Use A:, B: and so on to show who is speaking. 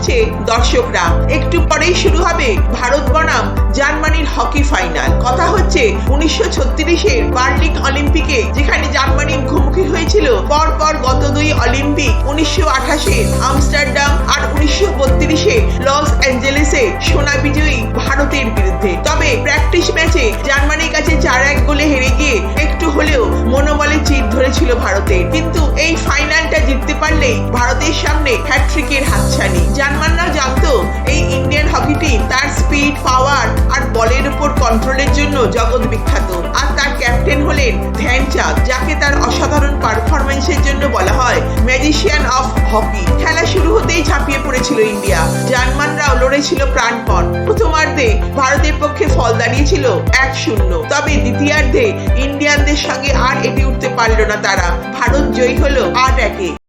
A: ফুটছে দর্শকরা। একটু পরেই শুরু হবে ভারত বনাম জার্মানির হকি ফাইনাল। কথা হচ্ছে উনিশশো ছত্রিশের বার্লিন অলিম্পিকে, যেখানে জার্মানি মুখোমুখি হয়েছিল। পরপর গত দুই অলিম্পিক উনিশশো আঠাশে আমস্টারডাম আর উনিশশো বত্রিশে লস অ্যাঞ্জেলেসে সোনা বিজয়ী ভারতের বিরুদ্ধে। তবে প্র্যাকটিস ম্যাচে জার্মানির কাছে চার এক গোলে হেরে গিয়ে একটু হলেও মনোবলে চির ধরেছিল ভারতের। কিন্তু এই ফাইনালটা জিততে পারলেই ভারতের সামনে হ্যাট্রিকের হাতছানি। জার্মানরা জানতো, এই ইন্ডিয়ান হকি টিম তার স্পিড, পাওয়ার আর বলের উপর কন্ট্রোলের জন্য জগৎ বিখ্যাত। আর তার ক্যাপ্টেন হলেন ধ্যানচাঁদ, যাকে তার অসাধারণ পারফরমেন্সের জন্য বলা হয় ম্যাজিশিয়ান অফ হকি। খেলা শুরু হতেই ঝাঁপিয়ে পড়েছিল ইন্ডিয়া। জার্মানরাও লড়েছিল প্রাণপণ। প্রথমার্ধে ভারতের পক্ষে ফল দাঁড়িয়েছিল এক শূন্য। তবে দ্বিতীয়ার্ধে ইন্ডিয়ানদের সঙ্গে আর এটি উঠতে পারল না তারা। ভারত জয়ী হলো আট একে।